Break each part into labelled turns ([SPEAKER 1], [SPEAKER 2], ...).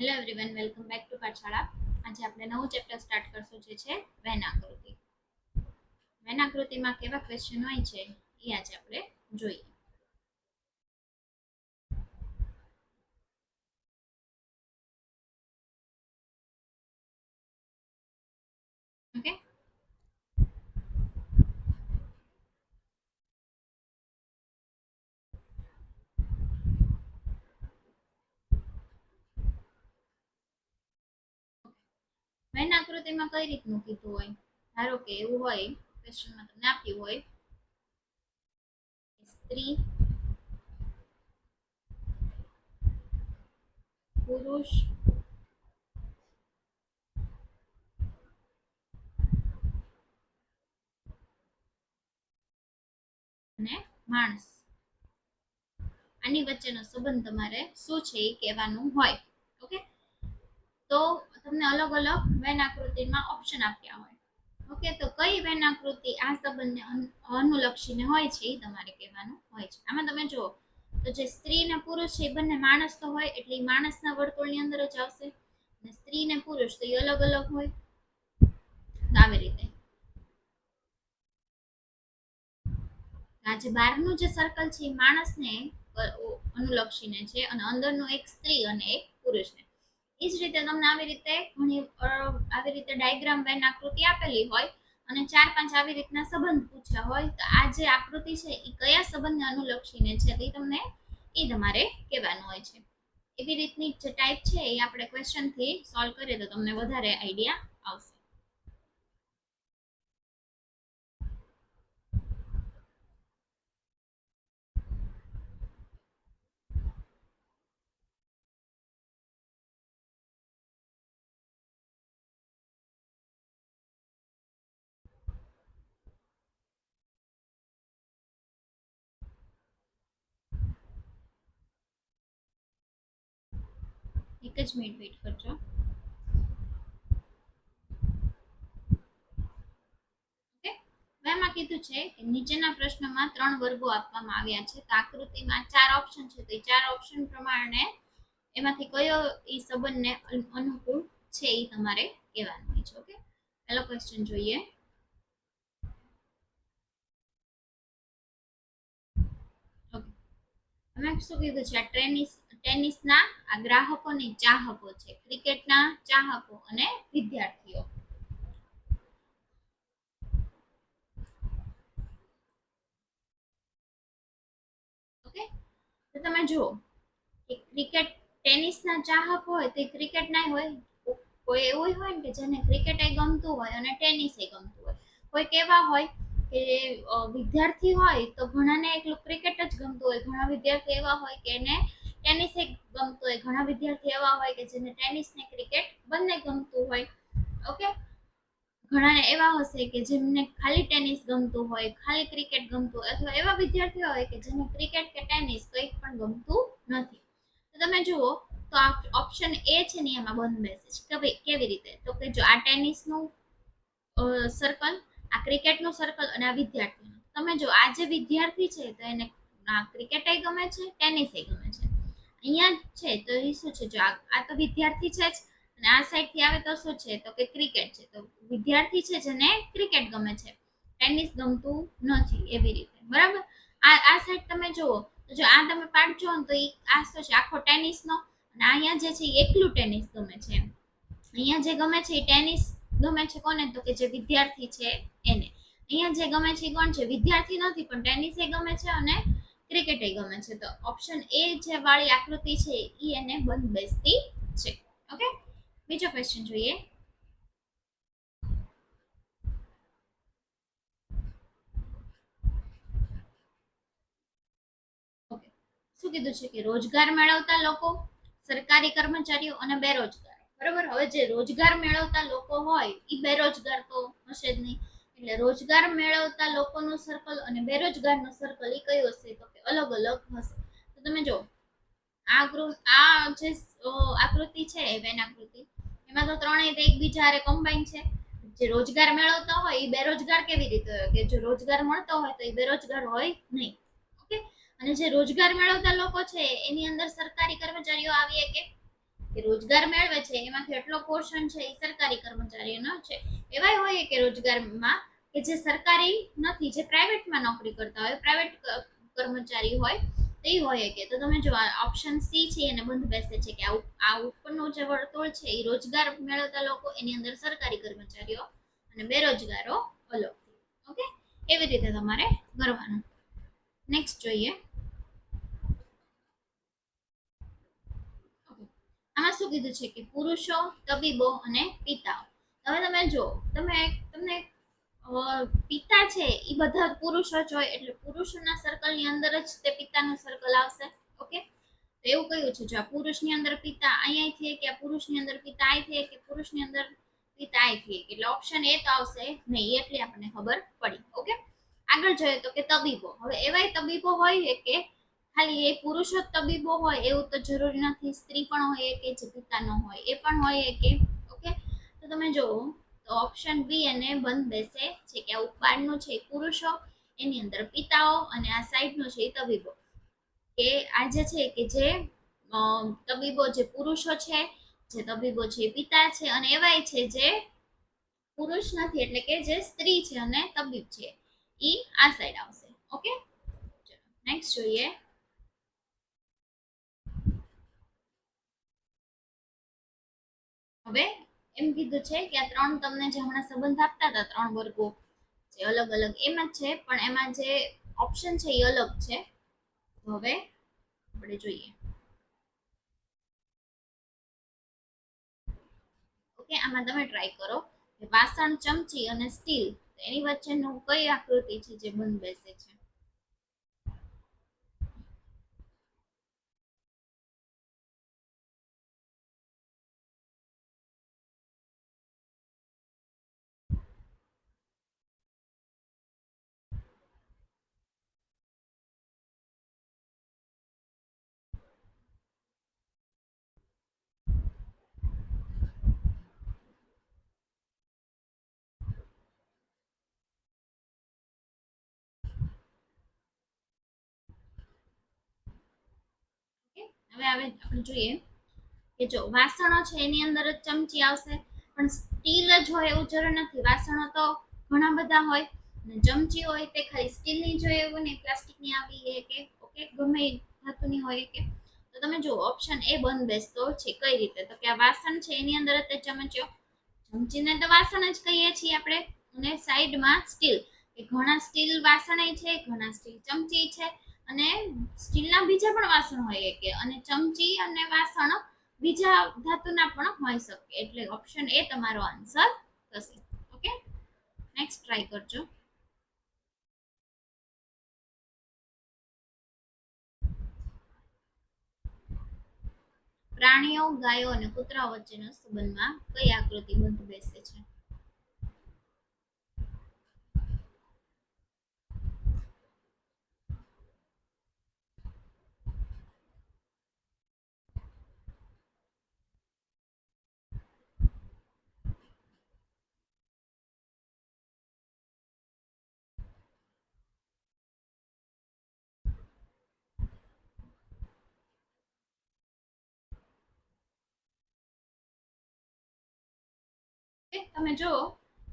[SPEAKER 1] Hello everyone welcome back to Pathshala આજે આપણે નવું ચેપ્ટર સ્ટાર્ટ કરશું, જે છે વેન આકૃતિ. વેન આકૃતિમાં કેવા ક્વેશ્ચન હોય છે, એ આજે આપણે જોઈએ ઓકે વેન આકૃતિમાં કઈ રીતનું કીધું હોય ધારો કે એવું હોય ક્વેશ્ચનમાં તમને આપ્યું હોય સ્ત્રી પુરુષ માણસ. આની વચ્ચેનો સંબંધ તમારે શું છે એ કહેવાનું હોય. ઓકે? તો તમને અલગ અલગ વેન આકૃતિમાં ઓપ્શન આપ્યા હોય. ઓકે તો કઈ વેન આકૃતિ આ સંબંધને અનુલક્ષીને હોય છે, એ તમારે કહેવાનું હોય છે. આમાં તમે જુઓ, તો જે સ્ત્રી અને પુરુષ છે, એ બંને માણસ તો હોય, એટલે એ માણસના વર્તુળની અંદર જ આવશે. અને સ્ત્રી ને પુરુષ તો એ અલગ અલગ હોય. આવી રીતે. આજે બહારનું જે સર્કલ છે એ માણસને અનુલક્ષીને છે, અને અંદરનું એક સ્ત્રી અને એક પુરુષને. એ જ રીતે તમને આવી રીતે ઘણી આવી રીતે ડાયગ્રામ વેન આકૃતિ આપેલી હોય અને ચાર પાંચ આવી રીતના સંબંધ પૂછ્યા હોય, તો આ જે આકૃતિ છે એ કયા સંબંધને અનુલક્ષીને છે તે તમને એ તમારે કહેવાનું હોય છે. એવી રીતની જે ટાઈપ છે એ આપણે ક્વેશ્ચનથી સોલ્વ કરીએ તો તમને વધારે આઈડિયા આવશે. એક જ મિનિટ વેઇટ કરજો. હવે એમાં કીધું છે કે નીચેના પ્રશ્નમાં ત્રણ વર્ગો આપવામાં આવ્યા છે. તો આકૃતિમાં ચાર ઓપ્શન છે. તો એ ચાર ઓપ્શન પ્રમાણે એમાંથી કયો એ સંબંધને અનુકૂળ છે એ તમારે કહેવાનું હોય છે. ઓકે પહેલો ક્વેશ્ચન જોઈએ. ઓકે અમે શું કીધું છે? આ ટેનિસ ટેનિસના આ ગ્રાહકો ને ચાહકો છે, ક્રિકેટના ચાહકો અને વિદ્યાર્થીઓ. ઓકે? તો તમે જુઓ, કે ક્રિકેટ ટેનિસના ચાહક હોય તે ક્રિકેટ ના હોય. કોઈ એવું હોય ને કે જેને ક્રિકેટ એ ગમતું હોય અને ટેનિસ એ ગમતું હોય. કોઈ કેવા હોય કે વિદ્યાર્થી હોય તો ઘણાને એકલું ક્રિકેટ જ ગમતું હોય. ઘણા વિદ્યાર્થી એવા હોય કે એને ટેનિસ ગમતું હોય. ઘણા વિદ્યાર્થી એવા હોય કે જેને ટેનિસ ને ક્રિકેટ બંને ગમતું હોય. ઓકે ઘણા એવા હશે કે જેમને ખાલી ટેનિસ ગમતું હોય, ખાલી ક્રિકેટ ગમતું હોય અથવા એવા વિદ્યાર્થીઓ હોય કે જેને ક્રિકેટ કે ટેનિસ કંઈ પણ ગમતું નથી. તો તમે જુઓ, તો આ ઓપ્શન એ છે ને એમાં બંધ બેસે કે કેવી રીતે? તો કે જો આ ટેનિસનું સર્કલ આ ક્રિકેટનું સર્કલ અને આ વિદ્યાર્થીનું. તમે જો આ જે વિદ્યાર્થી છે તો એને ક્રિકેટ ગમે છે, ટેનિસ ગમે છે. અહીંયા છે, તો એ શું છે? જો આ તો વિદ્યાર્થી છે જ, અને આ સાઈડથી આવે તો શું છે? તો કે ક્રિકેટ છે. તો વિદ્યાર્થી છે જેને ક્રિકેટ ગમે છે. ટેનિસ ગમતું નથી એવી રીતે. બરાબર? આ આ સાઈડ તમે જુઓ, તો જો આ તમે જુઓ ને તો એ આ શું છે? આખો ટેનિસનો અને અહીંયા જે છે એકલું ટેનિસ ગમે છે. અહીંયા જે ગમે છે એ ટેનિસ ગમે છે કોને? તો કે જે વિદ્યાર્થી છે એને. અહીંયા જે ગમે છે કોણ છે? વિદ્યાર્થી નથી, પણ ટેનિસ એ ગમે છે અને ક્રિકેટ ગમે છે. તો ઓપ્શન એ જે વાળી આકૃતિ છે એ એને બંધ બેસતી છે. ઓકે બીજો ક્વેશ્ચન જોઈએ. શું કીધું છે કે રોજગાર મેળવતા લોકો, સરકારી કર્મચારીઓ અને બેરોજગાર. બરોબર? હવે જે રોજગાર મેળવતા લોકો હોય એ બેરોજગાર તો હશે જ નહીં. એટલે રોજગાર મેળવતા લોકોનું સર્કલ અને બેરોજગારનો સર્કલ એ કયો હશે તો કે અલગ અલગ હશે. તો તમે જો આ આ જે આકૃતિ છે વેન આકૃતિ, એમાં તો ત્રણેય એકબીજા હારે કમ્બાઈન છે. જે રોજગાર મેળવતા હોય એ બેરોજગાર કેવી રીતે હોય? કે જો રોજગાર મળતો હોય તો એ બેરોજગાર હોય નહીં. ઓકે? અને જે રોજગાર મેળવતા લોકો છે એની અંદર સરકારી કર્મચારીઓ આવીએ કે કે રોજગાર મેળવે છે, એમાંથી એટલો પોર્શન છે એ સરકારી કર્મચારીઓનો છે. એવાય હોય કે રોજગારમાં કે જે સરકારી નથી, જે પ્રાઇવેટમાં નોકરી કરતા હોય, પ્રાઇવેટ કર્મચારી હોય, તે હોય કે. તો તમે જો ઓપ્શન સી છે એને બંધ બેસે છે કે આ આ ઉપરનું જે વર્તુળ છે એ રોજગાર મેળવતા લોકો એની અંદર સરકારી કર્મચારીઓ અને બેરોજગારો અલગ ઓકે? એવી રીતે તમારે કરવાનું. નેક્સ્ટ જોઈએ. આમાં શું કીધું છે કે પુરુષો, તબીબો અને પિતાઓ. હવે તમે જો તમે તમને પિતા છે એ બધા પુરુષો જ હોય એટલે પુરુષોના સર્કલની અંદર જ તે પિતાનું સર્કલ આવશે ઓકે તો એવું કયું છે? જો આ પુરુષની અંદર પિતા અહીંયા અહીંયાથી કે આ પુરુષની અંદર પિતા અહીંથી કે પુરુષની અંદર પિતા અહીંથી એટલે ઓપ્શન એ તો આવશે નહીં, એટલી આપણને ખબર પડી ઓકે આગળ જોઈએ તો કે તબીબો. હવે એવાય તબીબો હોય કે ખાલી એ પુરુષો તબીબો હોય એવું તો જરૂરી નથી, સ્ત્રી પણ હોય કે જે પિતાનો હોય, એ પણ હોય કે, ઓકે? તો તમે જુઓ, તો ઓપ્શન બી એને બંધ બેસે છે કે આ ઉપરનું છે પુરુષો, એની અંદર પિતાઓ અને આ સાઈડનું છે એ તબીબો. કે આ જે છે કે જે તબીબો જે પુરુષો છે, જે તબીબો છે પિતા છે અને એવાય છે જે પુરુષ નથી, એટલે કે જે સ્ત્રી છે અને તબીબ છે એ આ સાઈડ આવશે, ઓકે? ચલો નેક્સ્ટ જોઈએ. હવે એમ કીધું છે કે આ ત્રણ તમને જે હમણાં સંબંધ આપતા હતા, ત્રણ વર્ગો જે અલગ અલગ, એમ જ છે, પણ એમાં જે ઓપ્શન છે એ અલગ છે. હવે આપણે જોઈએ. ઓકે, આમાં તમે ટ્રાય કરો. વાસણ, ચમચી અને સ્ટીલ એની વચ્ચેનું કઈ આકૃતિ છે જે બંધ બેસે છે? હવે આવે આપણે જોઈએ કે જો વાસણો છે એની અંદર જ ચમચી આવશે, પણ સ્ટીલ જ હોય એવું જરૂર નથી. વાસણો તો ઘણા બધા હોય અને ચમચી હોય તે ખાલી સ્ટીલની જોઈએ એવું ને પ્લાસ્ટિકની આવી કે, ઓકે, ગમે ધાતુની હોય કે. તો તમે જો ઓપ્શન એ બંધ બેસતો છે કઈ રીતે? તો કે આ વાસણ છે એની અંદર તે ચમચીઓ ચમચીને તો વાસણ જ કહીએ છીએ આપણે. અને સાઈડમાં સ્ટીલ. કે ઘણા સ્ટીલ વાસણ છે, ઘણા સ્ટીલ ચમચી છે. અને સ્ટીલના બીજા પણ વાસણ હોય કે અને ચમચી અને વાસણ બીજા ધાતુના પણ હોઈ શકે. એટલે ઓપ્શન એ તમારો આન્સર થશે. ઓકે નેક્સ્ટ ટ્રાય કરજો. પ્રાણીઓ, ગાયો અને કૂતરા વચ્ચેના સંબંધમાં કઈ આકૃતિ બંધ બેસે છે? ઓકે, તમે જો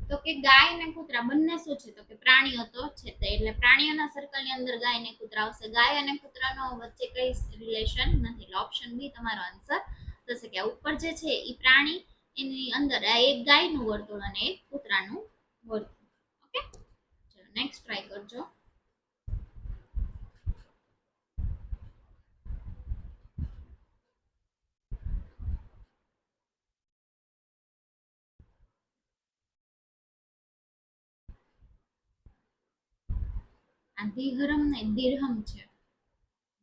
[SPEAKER 1] તો કે ગાય અને કૂતરા બંને શું છે? તો કે પ્રાણીઓ તો છે તે. એટલે પ્રાણીઓના સર્કલની અંદર ગાય અને કૂતરા આવશે. ગાય અને કૂતરાનો વચ્ચે કઈ રિલેશન નથી. ઓપ્શન બી તમારો આન્સર થશે કે ઉપર જે છે એ પ્રાણી એની અંદર આ એક ગાયનું વર્તુળ અને એક કૂતરાનું વર્તુળ. ઓકે ચલો નેક્સ્ટ ટ્રાય કરજો. આ દિહરમ ને દિરહમ છે.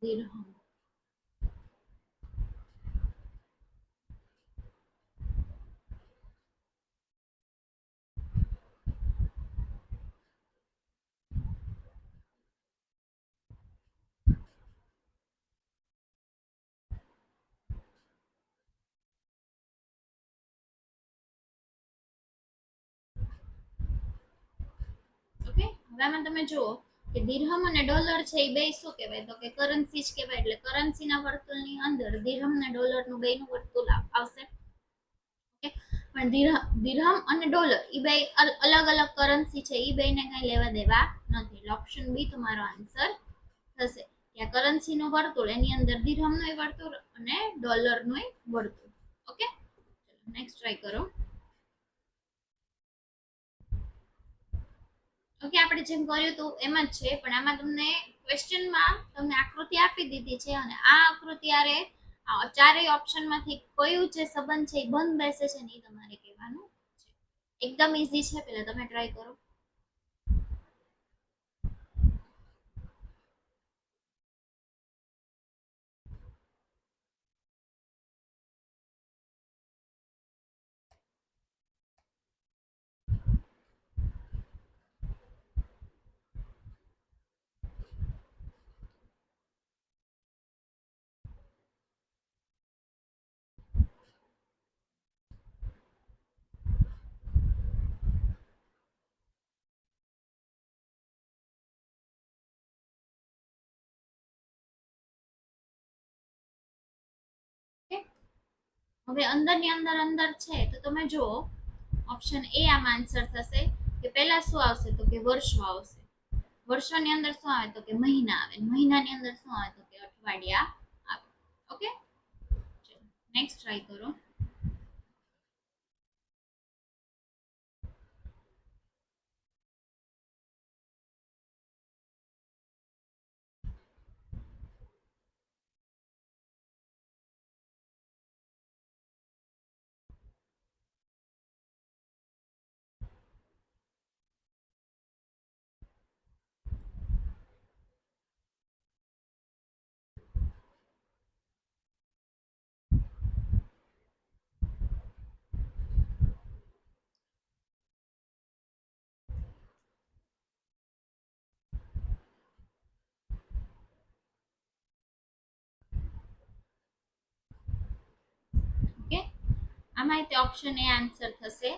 [SPEAKER 1] દિરહમ ઓકે તમે જુઓ. કે દિરહમ અને ડોલર છે એ બે શું કહેવાય? તો કે કરન્સી જ કહેવાય, એટલે કરન્સીના વર્તુળની અંદર દિરહમ અને ડોલરનું બેનું વર્તુળ આવશે. પણ દિરહ- દિરહમ અને ડોલર એ બે અલ- અલગ અલગ કરન્સી છે એ બેને કંઈ લેવા દેવા નથી. એટલે ઓપ્શન બી તમારો આન્સર થશે. ત્યાં કરન્સીનું વર્તુળ, એની અંદર દિરહમનું વર્તુળ અને ડોલરનું વર્તુળ. ઓકે? નેક્સ્ટ ટ્રાય કરો. ઓકે, આપણે જેમ કર્યું હતું એમ જ છે, પણ આમાં તમને ક્વેશ્ચનમાં તમને આકૃતિ આપી દીધી છે અને આ આકૃતિ આરે ચારેય ઓપ્શનમાંથી કયું જે સંબંધ છે એ બંધ બેસે છે ને એ તમારે કહેવાનું છે. એકદમ ઈઝી છે પહેલા તમે ટ્રાય કરો. હવે અંદરની અંદર અંદર છે, તો તમે જુઓ ઓપ્શન એ આમાં આન્સર થશે કે પહેલા શું આવશે તો કે વર્ષો આવશે. વર્ષોની અંદર શું આવે તો કે મહિના આવે. મહિનાની અંદર શું આવે તો કે અઠવાડિયા આવે. ઓકે નેક્સ્ટ ટ્રાય કરો ઓકે આમાં તે ઓપ્શન એ આન્સર થશે.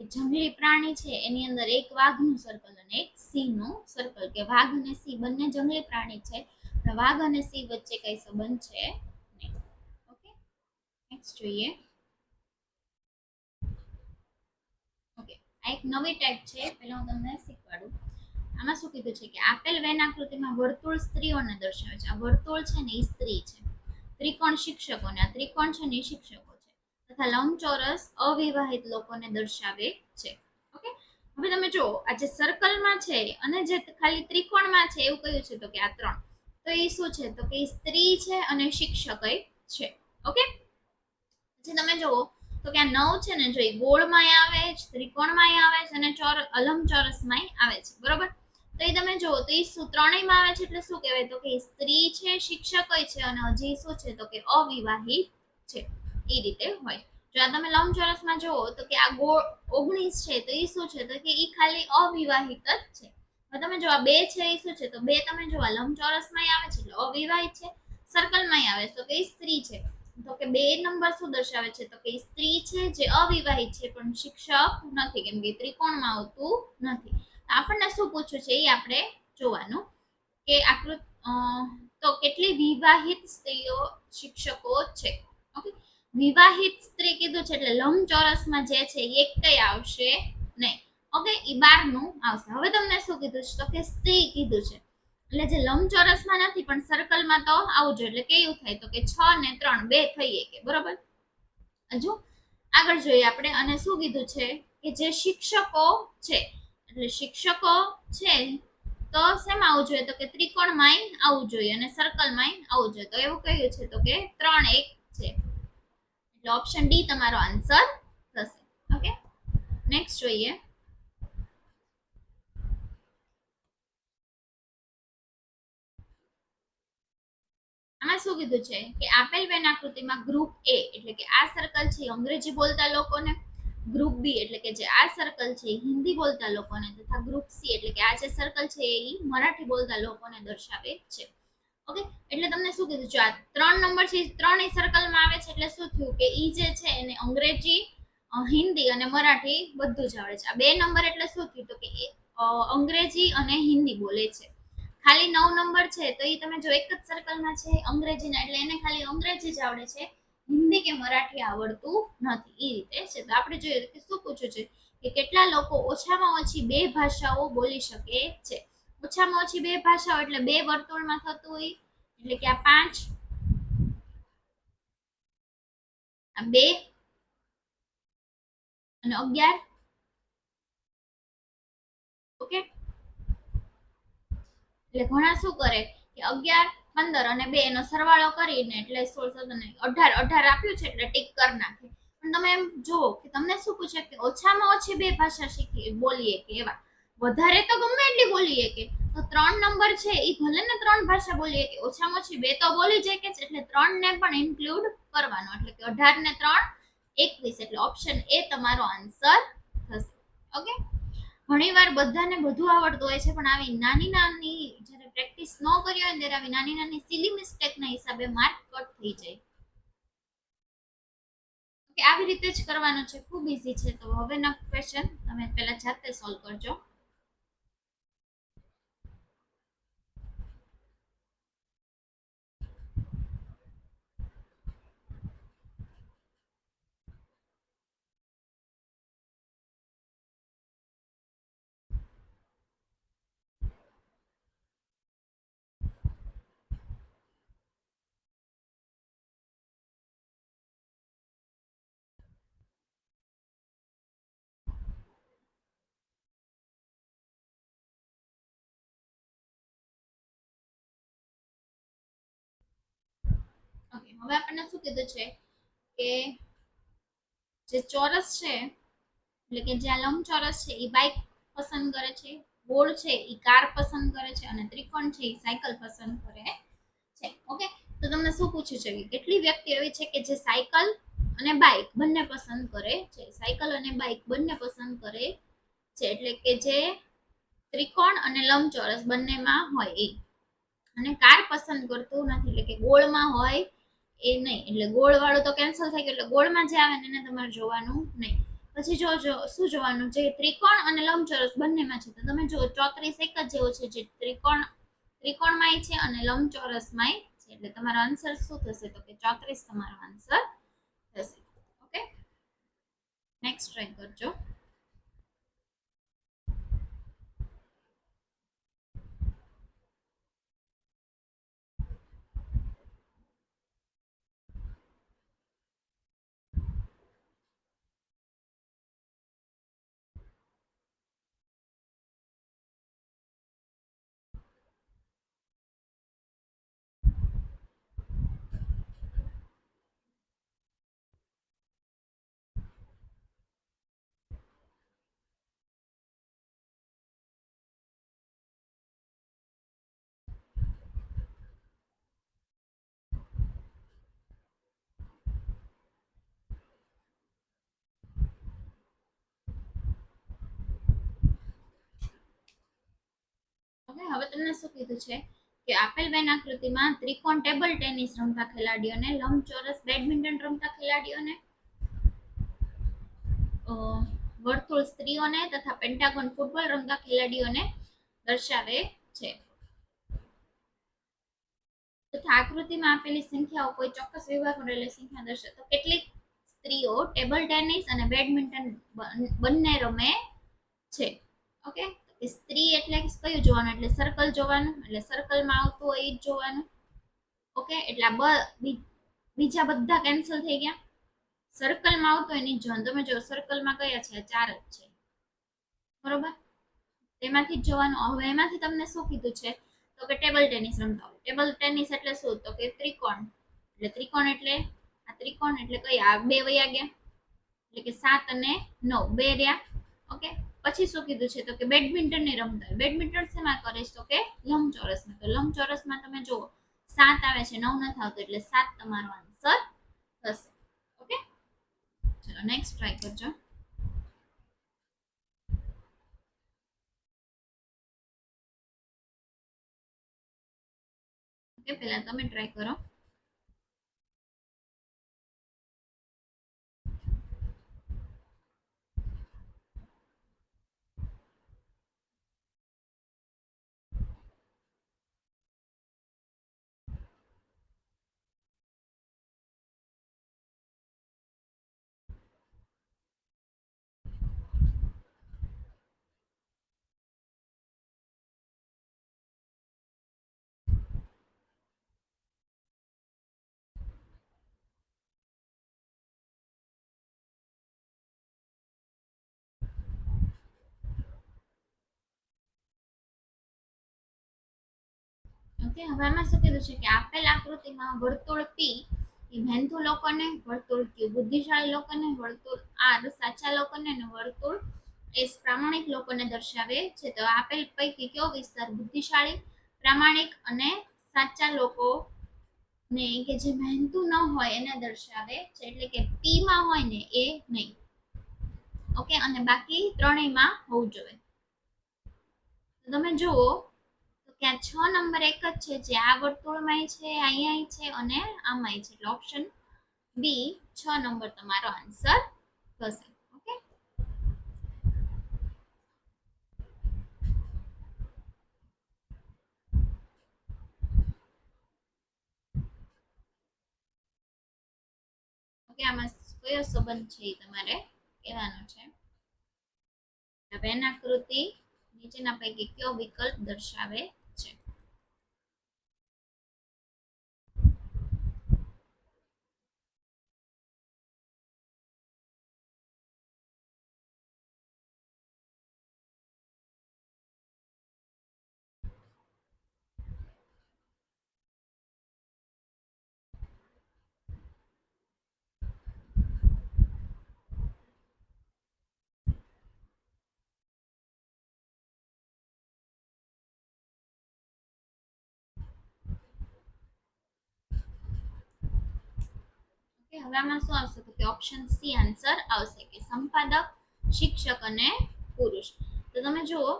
[SPEAKER 1] જંગલી પ્રાણી છે, એની અંદર એક વાઘનું સર્કલ અને એક સિંહનું સર્કલ કે વાઘ અને સિંહ બંને જંગલી પ્રાણી છે વાઘ અને સિંહ વચ્ચે કઈ સંબંધ છે ઓકે નેક્સ્ટ જોઈએ. ઓકે આ એક નવી ટાઈપ છે પહેલા હું તમને શીખવાડું. આમાં શું કીધું છે કે આપેલ વેન આકૃતિમાં વર્તુળ સ્ત્રીઓને દર્શાવે છે. આ વર્તુળ છે ને એ સ્ત્રી છે. ત્રિકોણ શિક્ષકોને. આ ત્રિકોણ છે ને શિક્ષકો. તથા લંબચોરસ અવિવાહિત લોકોને દર્શાવે છે. ઓકે હવે તમે જુઓ, આ જે સર્કલમાં છે અને જે ખાલી ત્રિકોણમાં છે, એવું કયું છે? તો કે આ ત્રણ. તો એ શું છે? તો કે સ્ત્રી છે અને શિક્ષક છે. ઓકે જે તમે જુઓ, તો કે આ નવ છે ને, જો એ ગોળમાં આવે છે ત્રિકોણમાંય આવે છે અને ચોર અલંબચોરસમાં આવે છે. બરોબર? તો એ તમે જુઓ, તો એ શું ત્રણેયમાં આવે છે? એટલે શું કહેવાય? તો કે સ્ત્રી છે, શિક્ષક છે અને હજી શું છે? તો કે અવિવાહિત છે. એ રીતે હોય. જો આ તમે લંબચોરસમાં જુઓ તો કે આ ગોળ ઓગણીસ છે તો એ શું છે? તો કે એ ખાલી અવિવાહિત જ છે. તમે જો આ બે છે એ શું છે? તો બે તમે જો આ લંબચોરસમાંય આવે છે એટલે અવિવાહિત છે. સર્કલમાંય આવે છે. તો કે સ્ત્રી છે. તો કે બે નંબર શું દર્શાવે છે? તો કે સ્ત્રી છે જે અવિવાહિત છે પણ શિક્ષક નથી. કેમ કે ત્રિકોણમાં આવતું નથી. આપણને શું પૂછ્યું છે? એ આપણે જોવાનું કે આકૃત તો કેટલી વિવાહિત સ્ત્રીઓ શિક્ષકો છે? વિવાહિત સ્ત્રી કીધું છે એટલે લંબચોરસમાં જે છે એ કઈ આવશે નહીં. ઓકે એ બારનું આવશે. હવે તમને શું કીધું છે? તો કે સ્ત્રી કીધું છે. એટલે જે લંબચોરસમાં નથી, પણ સર્કલમાં તો આવું જોઈએ. એટલે કેવું થાય તો કે છ ને ત્રણ, બે થઈ કે બરોબર? હજુ આગળ જોઈએ આપણે. અને શું કીધું છે? કે જે શિક્ષકો છે, એટલે શિક્ષકો છે, તો શેમાં આવવું જોઈએ? તો કે ત્રિકોણમાંય આવવું જોઈએ અને સર્કલમાંય આવવું જોઈએ. તો એવું કહ્યું છે તો કે ત્રણ એક છે. એટલે ઓપ્શન ડી તમારો આન્સર થશે. ઓકે નેક્સ્ટ જોઈએ. આમાં શું કીધું છે? કે આપેલ વેન આકૃતિમાં ગ્રુપ એ એટલે કે આ સર્કલ છે અંગ્રેજી બોલતા લોકોને ગ્રુપ બી એટલે કે જે આ સર્કલ છે હિન્દી બોલતા લોકોને, તથા ગ્રુપ સી એટલે કે આ જે સર્કલ છે એ મરાઠી બોલતા લોકોને દર્શાવે છે. ઓકે એટલે તમને શું કીધું? છે આ ત્રણ નંબર છે ત્રણેય સર્કલમાં આવે છે, એટલે શું થયું કે ઈ જે છે, એને અંગ્રેજી હિન્દી અને મરાઠી બધું જ આવડે છે. આ બે નંબર એટલે શું થયું તો કે અંગ્રેજી અને હિન્દી બોલે છે. ખાલી નવ નંબર છે, તો એ તમે જો એક જ સર્કલમાં છે, અંગ્રેજીના, એટલે એને ખાલી અંગ્રેજી જ આવડે છે. હિન્દી કે મરાઠી આવડતું નથી એ રીતે છે. તો આપણે જોઈએ કે શું પૂછ્યું છે? કે કેટલા લોકો ઓછામાં ઓછી બે ભાષાઓ બોલી શકે છે? ઓછામાં ઓછી બે ભાષાઓ એટલે બે વર્તુળમાં થતું હોય, એટલે કે આ પાંચ, આ બે અને અગિયાર. ઓકે? એટલે ઘણા શું કરે કે અગિયાર, પંદર અને બે એનો સરવાળો કરીને એટલે સોળ સત્તર અઢાર અઢાર આપ્યું છે એટલે ટીક કરી નાખે. પણ તમે એમ જુઓ કે તમને શું પૂછે કે ઓછામાં ઓછી બે ભાષા શીખી, બોલીએ કે એવા. વધારે તો ગમે એટલી બોલીએ કે, તો ત્રણ નંબર છે એ ભલે ને ત્રણ ભાષા બોલીએ કે ઓછામાં ઓછી બે તો બોલી જાય કે એટલે ત્રણ ને પણ ઇન્ક્લુડ કરવાનો. એટલે કે અઢાર ને ત્રણ, એકવીસ. એટલે ઓપ્શન એ તમારો આન્સર થશે. ઓકે ઘણીવાર બધાને બધું આવડતું હોય છે, પણ આવી નાની નાની જ્યારે પ્રેક્ટિસ ન કરી હોય ત્યારે આવી નાની નાની સિલી મિસ્ટેકના હિસાબે માર્ક કટ થઈ જાય. આવી રીતે જ કરવાનું છે. ખૂબ ઇઝી છે. તો હવેના ક્વેશ્ચન તમે પહેલા જાતે સોલ્વ કરજો ઓકે હવે આપણને શું કીધું છે કે જે ચોરસ છે, એટલે કે જ્યાં લંબચોરસ છે, એ બાઇક પસંદ કરે છે, ગોળ છે, એ કાર પસંદ કરે છે અને ત્રિકોણ છે, એ સાયકલ પસંદ કરે છે. ઓકે? તો તમને શું પૂછ્યું છે? કે કેટલી વ્યક્તિ એવી છે કે જે સાયકલ અને બાઇક બંને પસંદ કરે છે? સાયકલ અને બાઇક બંને પસંદ કરે છે, એટલે કે જે ત્રિકોણ અને લંબચોરસ બંનેમાં હોય એ. અને કાર પસંદ કરતું નથી, એટલે કે ગોળમાં હોય એ નહીં. એટલે ગોળ વાળું તો કેન્સલ થઈ ગયું. એટલે ગોળમાં જે આવે ને એને તમારે જોવાનું નહીં. પછી જો જો, શું જોવાનું? છે ત્રિકોણ અને લંબચોરસ બંનેમાં છે. તો તમે જો, ચોત્રીસ એક જ જેવો છે જે ત્રિકોણ, ત્રિકોણમાંય છે અને લંબચોરસમાંય છે. એટલે તમારો આન્સર શું થશે? તો કે ચોત્રીસ તમારો આન્સર થશે. ઓકે નેક્સ્ટ ટ્રાય કરજો. તમને શું કીધું છે? કે આપેલ બેન આકૃતિમાં ત્રિકોણ ટેબલ ટેનિસ રમતા ખેલાડીઓને લંબચોરસ બેડમિન્ટન રમતા ખેલાડીઓને વર્તુળ સ્ત્રીઓને તથા પેન્ટાગોન ફૂટબોલ રમતા ખેલાડીઓને દર્શાવે છે. તથા આકૃતિમાં આપેલી સંખ્યાઓ કોઈ ચોક્કસ વિભાગમાં રહેલી સંખ્યા દર્શાવે. તો કેટલીક સ્ત્રીઓ ટેબલ ટેનિસ અને બેડમિન્ટન બંને રમે છે. ઓકે? સ્ત્રી એટલે કયું જોવાનું, એટલે સર્કલ જોવાનું, એટલે સર્કલમાં આવતું હોય એ જ જોવાનું. ઓકે એટલે આ બીજા બધા કેન્સલ થઈ ગયા. સર્કલમાં આવતું હોય નહીં જોવાનું. તમે જો સર્કલમાં કયા છે? ચાર જ છે. બરોબર? તેમાંથી જ જોવાનું. હવે એમાંથી તમને શું કીધું છે? તો કે ટેબલ ટેનિસ રમતા હોય. ટેબલ ટેનિસ એટલે શું? તો કે ત્રિકોણ. એટલે ત્રિકોણ એટલે, આ ત્રિકોણ એટલે કયા આ બે વયા ગયા. એટલે કે સાત અને નવ. બે રહ્યા. ઓકે પછી શું કીધું છે તો કે બેડમિન્ટન ને રમતા બેડમિન્ટન શેમાં કરે છે તો કે લંબચોરસમાં. તો લંબચોરસમાં તમે જુઓ, સાત આવે છે, નવ નથી આવતું એટલે સાત તમારો આન્સર થશે. ઓકે? ચલો નેક્સ્ટ ટ્રાય કરજો. ઓકે, પહેલા તમે ટ્રાય કરો. ઓકે હવે આમાં શું કીધું છે કે આપેલ આકૃતિમાં વર્તુળ પી એ મહેનતુ લોકોને, વર્તુળ ક્યુ બુદ્ધિશાળી લોકોને, વર્તુળ આર સાચા લોકોને અને વર્તુળ એસ પ્રામાણિક લોકોને દર્શાવે છે. તો આપેલ પૈકી કયો વિસ્તાર બુદ્ધિશાળી, પ્રામાણિક અને સાચા લોકો ને કે જે મહેનતુ ન હોય એને દર્શાવે છે. એટલે કે પી માં હોય ને એ નહીં. ઓકે અને બાકી ત્રણેયમાં હોવું જોઈએ. તમે જુઓ તો કે આ છ નંબર એક જ છે, જે આ વર્તુળમાંય છે અહીંયા છે અને આમાંય છે. એટલે ઓપ્શન બી છ નંબર તમારો આન્સર થશે. ઓકે આમાં કયો સંબંધ છે એ તમારે કહેવાનો છે. વેન આકૃતિ નીચેના પૈકી કયો વિકલ્પ દર્શાવે આમાં શું આવશે? તો કે ઓપ્શન સી આન્સર આવશે કે સંપાદક, શિક્ષક અને પુરુષ. તો તમે જુઓ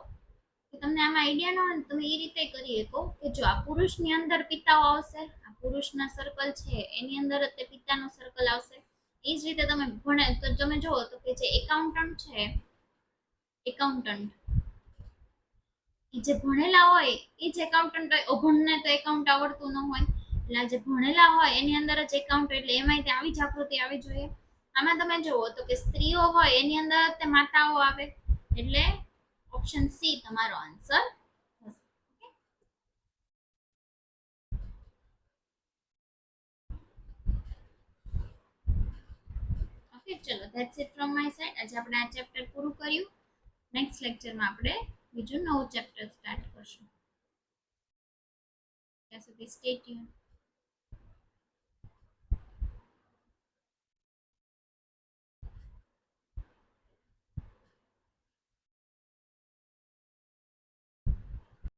[SPEAKER 1] કે તમને આમાં આઈડિયા ન હોય તમે એ રીતે કરી શકો કે જો આ પુરુષની અંદર પિતાઓ આવશે, આ પુરુષના સર્કલ છે, એની અંદર જ તે પિતાનો સર્કલ આવશે. એ જ રીતે તમે ભણે, તો તમે જુઓ તો કે જે એકાઉન્ટન્ટ છે એકાઉન્ટન્ટ જે ભણેલા હોય, એ જ એકાઉન્ટન્ટ હોય. અભણને તો એકાઉન્ટ આવડતું ન હોય. એટલે જે ભણેલા હોય એની અંદર જ એકાઉન્ટ એટલે એમાંય તે આવી જાગૃતિ આવી જોઈએ. આમાં તમે જુઓ તો કે સ્ત્રીઓ હોય એની અંદર તે માતાઓ આવે. એટલે ઓપ્શન સી તમારો આન્સર ઓકે ચલો that's it from my side આજે આપણે આ ચેપ્ટર પૂરું કર્યું. નેક્સ્ટ લેક્ચરમાં આપણે બીજું નવું ચેપ્ટર સ્ટાર્ટ કરશું. ત્યાં સુધી સ્ટે ટ્યુન